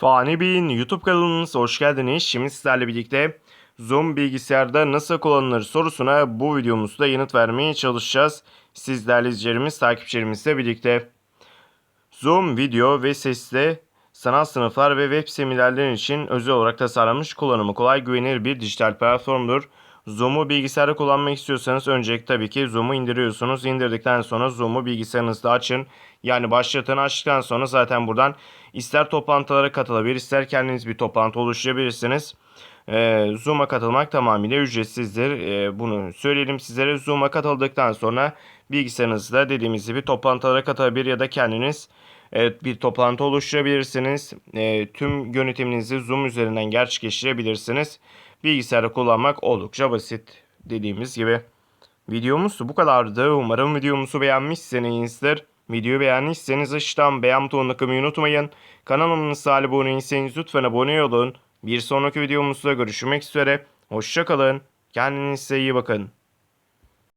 Fani Bey'in YouTube kanalımıza hoş geldiniz. Şimdi sizlerle birlikte Zoom bilgisayarda nasıl kullanılır sorusuna bu videomuzda yanıt vermeye çalışacağız. Siz değerli izleyicilerimiz, takipçilerimizle birlikte. Zoom video ve sesle sanal sınıflar ve web seminerler için özel olarak tasarlanmış kullanımı kolay güvenilir bir dijital platformdur. Zoom'u bilgisayarda kullanmak istiyorsanız öncelikle tabii ki Zoom'u indiriyorsunuz. İndirdikten sonra Zoom'u bilgisayarınızda açın. Yani başlatın açtıktan sonra zaten buradan ister toplantılara katılabilir ister kendiniz bir toplantı oluşturabilirsiniz. Ee, Zoom'a katılmak tamamıyla ücretsizdir. Ee, bunu söyleyelim sizlere. Zoom'a katıldıktan sonra bilgisayarınızda dediğimiz gibi toplantılara katılabilir ya da kendiniz Evet, bir toplantı oluşturabilirsiniz. E, tüm yönetiminizi Zoom üzerinden gerçekleştirebilirsiniz. Bilgisayarı kullanmak oldukça basit dediğimiz gibi. Videomuz bu kadardı. Umarım videomuzu beğenmişsinizdir. Videoyu beğendiyseniz aşağıdan beğen butonuna tıklamayı unutmayın. Kanalımıza abone değilseniz lütfen abone olun. Bir sonraki videomuzda görüşmek üzere. Hoşçakalın. Kendinize iyi bakın.